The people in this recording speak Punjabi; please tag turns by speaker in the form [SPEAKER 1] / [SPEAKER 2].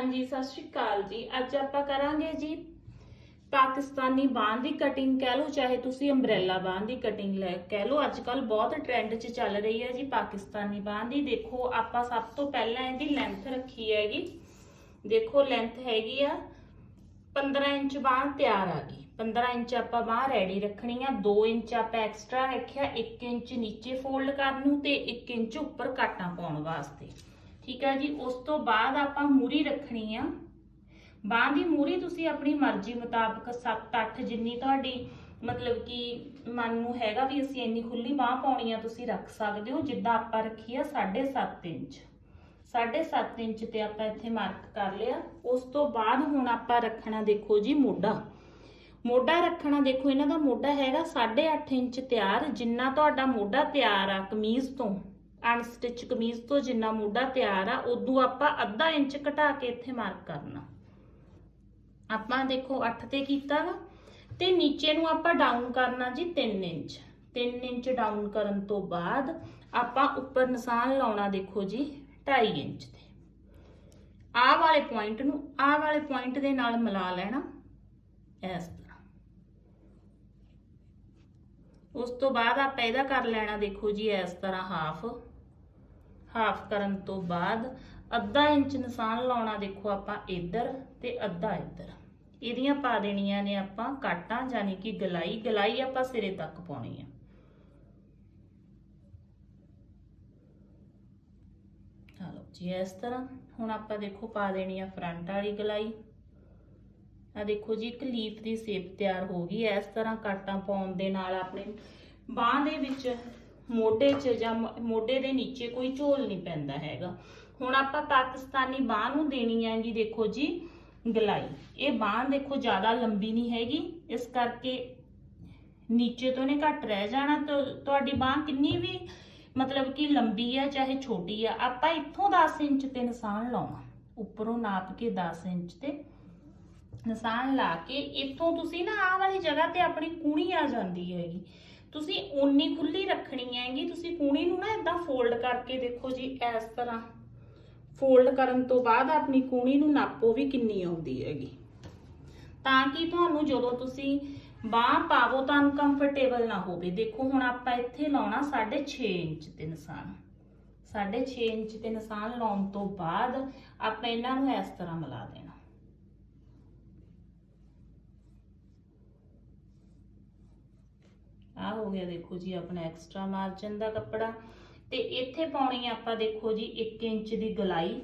[SPEAKER 1] ਹਾਂਜੀ, ਸਤਿ ਸ਼੍ਰੀ ਅਕਾਲ ਜੀ। ਅੱਜ ਆਪਾਂ ਕਰਾਂਗੇ ਜੀ ਪਾਕਿਸਤਾਨੀ ਬਾਂਹ ਦੀ ਕਟਿੰਗ ਕਹਿ ਲਓ, ਚਾਹੇ ਤੁਸੀਂ ਅੰਬ੍ਰੇਲਾ ਬਾਂਹ ਦੀ ਕਟਿੰਗ ਲੈ, ਕਹਿ ਲਓ ਅੱਜ ਕੱਲ ਬਹੁਤ ਟ੍ਰੈਂਡ 'ਚ ਚੱਲ ਰਹੀ ਹੈ ਜੀ ਪਾਕਿਸਤਾਨੀ ਬਾਂਹ ਦੀ। ਦੇਖੋ, ਆਪਾਂ ਸਭ ਤੋਂ ਪਹਿਲਾਂ ਇਹਦੀ ਲੈਂਥ ਰੱਖੀ ਹੈਗੀ। ਦੇਖੋ ਲੈਂਥ ਹੈਗੀ ਆ 15 ਇੰਚ ਬਾਂਹ ਤਿਆਰ ਆ ਗਈ। 15 ਇੰਚ ਆਪਾਂ ਬਾਂਹ ਰੈਡੀ ਰੱਖਣੀ ਆ। 2 ਇੰਚ ਆਪਾਂ ਐਕਸਟਰਾ ਰੱਖਿਆ 1 ਇੰਚ ਨੀਚੇ ਫੋਲਡ ਕਰਨ ਨੂੰ ਤੇ 1 ਇੰਚ ਉੱਪਰ ਕਾਟਾਂ ਪਾਉਣ ਵਾਸਤੇ। ਠੀਕ ਹੈ ਜੀ, ਉਸ ਤੋਂ ਬਾਅਦ ਆਪਾਂ ਮੂਰੀ ਰੱਖਣੀ ਆ। ਬਾਂਹ ਦੀ ਮੂਰੀ ਤੁਸੀਂ ਆਪਣੀ ਮਰਜ਼ੀ ਮੁਤਾਬਕ 7-8 ਜਿੰਨੀ ਤੁਹਾਡੀ ਮਤਲਬ ਕਿ ਮਨ ਨੂੰ ਹੈਗਾ ਵੀ ਅਸੀਂ ਇੰਨੀ ਖੁੱਲੀ ਬਾਂਹ ਪਾਉਣੀ ਆ, ਤੁਸੀਂ ਰੱਖ ਸਕਦੇ ਹੋ। ਜਿੱਦਾਂ ਆਪਾਂ ਰੱਖੀ ਆ 7.5 ਇੰਚ। 7.5 ਇੰਚ ਤੇ ਆਪਾਂ ਇੱਥੇ ਮਾਰਕ ਕਰ ਲਿਆ। ਉਸ ਤੋਂ ਬਾਅਦ ਹੁਣ ਆਪਾਂ ਰੱਖਣਾ ਦੇਖੋ ਜੀ ਮੋਢਾ। ਮੋਢਾ ਰੱਖਣਾ ਦੇਖੋ, ਇਹਨਾਂ ਦਾ ਮੋਢਾ ਹੈਗਾ 8.5 ਇੰਚ ਤਿਆਰ, ਜਿੰਨਾ ਤੁਹਾਡਾ ਮੋਢਾ ਤਿਆਰ ਆ ਕਮੀਜ਼ ਤੋਂ। ਅਨਸਟਿਚ ਕਮੀਜ਼ ਤੋਂ ਜਿੰਨਾ ਮੋਢਾ ਤਿਆਰ ਆ, ਉਦੋਂ ਆਪਾਂ ਅੱਧਾ ਇੰਚ ਘਟਾ ਕੇ ਇੱਥੇ ਮਾਰਕ ਕਰਨਾ। ਆਪਾਂ ਦੇਖੋ 8 ਤੇ ਕੀਤਾ ਵਾ, ਤੇ ਨੀਚੇ ਨੂੰ ਆਪਾਂ ਡਾਊਨ ਕਰਨਾ ਜੀ 3 ਇੰਚ। 3 ਇੰਚ ਡਾਊਨ ਕਰਨ ਤੋਂ ਬਾਅਦ ਆਪਾਂ ਉੱਪਰ ਨਿਸ਼ਾਨ ਲਾਉਣਾ ਦੇਖੋ ਜੀ 2.5 ਇੰਚ ਤੇ। ਆਹ ਵਾਲੇ ਪੁਆਇੰਟ ਨੂੰ, ਆਹ ਵਾਲੇ ਪੁਆਇੰਟ ਦੇ ਨਾਲ ਮਿਲਾ ਲੈਣਾ ਇਸ ਤਰ੍ਹਾਂ। ਉਸ ਤੋਂ ਬਾਅਦ ਆਪਾਂ ਇਹਦਾ ਕਰ ਲੈਣਾ ਦੇਖੋ ਜੀ ਇਸ ਤਰ੍ਹਾਂ ਹਾਫ ਹਾਫ ਕਰਨ ਤੋਂ ਬਾਅਦ ਅੱਧਾ ਇੰਚ ਨਿਸ਼ਾਨ ਲਾਉਣਾ ਦੇਖੋ ਆਪਾਂ ਇੱਧਰ ਤੇ ਅੱਧਾ ਇੱਧਰ। ਇਹਦੀਆਂ ਪਾ ਦੇਣੀਆਂ ਨੇ ਆਪਾਂ ਕਾਟਾਂ ਯਾਨੀ ਕਿ ਗਲਾਈ। ਗਲਾਈ ਆਪਾਂ ਸਿਰੇ ਤੱਕ ਪਾਉਣੀ ਆ। ਚਲੋ ਜੀ, ਇਸ ਤਰ੍ਹਾਂ। ਹੁਣ ਆਪਾਂ ਦੇਖੋ ਪਾ ਦੇਣੀ ਆ ਫਰੰਟ ਵਾਲੀ ਗਲਾਈ। ਆ ਦੇਖੋ ਜੀ, ਇੱਕ ਲੀਫ ਦੀ ਸ਼ੇਪ ਤਿਆਰ ਹੋ ਗਈ। ਇਸ ਤਰ੍ਹਾਂ ਕਾਟਾਂ ਪਾਉਣ ਦੇ ਨਾਲ ਆਪਣੇ ਬਾਹ ਦੇ ਵਿੱਚ ਮੋਢੇ 'ਚ ਜਾਂ ਮੋਢੇ ਦੇ ਨੀਚੇ ਕੋਈ ਝੋਲ ਨਹੀਂ ਪੈਂਦਾ ਹੈਗਾ। ਹੁਣ ਆਪਾਂ ਪਾਕਿਸਤਾਨੀ ਬਾਹ ਨੂੰ ਦੇਣੀ ਹੈ ਜੀ, ਦੇਖੋ ਜੀ, ਗਲਾਈ। ਇਹ ਬਾਹ ਦੇਖੋ ਜ਼ਿਆਦਾ ਲੰਬੀ ਨਹੀਂ ਹੈਗੀ, ਇਸ ਕਰਕੇ ਨੀਚੇ ਤੋਂ ਨੇ ਘੱਟ ਰਹਿ ਜਾਣਾ। ਤੁਹਾਡੀ ਬਾਹ ਕਿੰਨੀ ਵੀ ਮਤਲਬ ਕਿ ਲੰਬੀ ਆ, ਚਾਹੇ ਛੋਟੀ ਆ, ਆਪਾਂ ਇੱਥੋਂ 10 ਇੰਚ ਤੇ ਨਿਸ਼ਾਨ ਲਾਉਣਾ। ਉੱਪਰੋਂ ਨਾਪ ਕੇ 10 ਇੰਚ ਤੇ ਨਿਸ਼ਾਨ ਲਾ ਕੇ, ਇੱਥੋਂ ਤੁਸੀਂ ਨਾ ਆਹ ਵਾਲੀ ਜਗ੍ਹਾ ਤੇ ਆਪਣੀ ਕੂਣੀ ਆ ਜਾਂਦੀ ਹੈਗੀ। ਤੁਸੀਂ ਓਨੀ ਖੁੱਲੀ ਰੱਖਣੀ ਹੈਗੀ, ਤੁਸੀਂ ਕੂਣੀ ਨੂੰ ਨਾ ਇਦਾਂ ਫੋਲਡ ਕਰਕੇ ਦੇਖੋ ਜੀ, ਇਸ ਤਰ੍ਹਾਂ। ਫੋਲਡ ਕਰਨ ਤੋਂ ਬਾਅਦ ਆਪਣੀ ਕੂਣੀ ਨੂੰ ਨਾਪੋ ਵੀ ਕਿੰਨੀ ਆਉਂਦੀ ਹੈਗੀ। ਤਾਂ ਕਿ ਤੁਹਾਨੂੰ ਜਦੋਂ ਤੁਸੀਂ ਬਾਹ ਪਾਵੋ ਤਾਂ ਅਨਕੰਫਰਟੇਬਲ ਨਾ ਹੋਵੇ। ਦੇਖੋ, ਹੁਣ ਆਪਾਂ ਇੱਥੇ ਲਾਉਣਾ 6.5 ਇੰਚ ਤੇ ਨਿਸ਼ਾਨ। 6.5 ਇੰਚ ਤੇ ਨਿਸ਼ਾਨ ਲਾਉਣ ਤੋਂ ਬਾਅਦ ਆਪਾਂ ਇਹਨਾਂ ਨੂੰ ਇਸ ਤਰ੍ਹਾਂ ਮਿਲਾ ਦੇਣਾ ਆ ਹੋ ਗਿਆ, ਦੇਖੋ ਜੀ, ਆਪਣਾ ਐਕਸਟਰਾ ਮਾਰਜਨ ਦਾ ਕੱਪੜਾ। ਤੇ ਇੱਥੇ ਪਾਉਣੀ ਆਪਾਂ, ਦੇਖੋ ਜੀ 1 ਇੰਚ ਦੀ ਗਲਾਈ।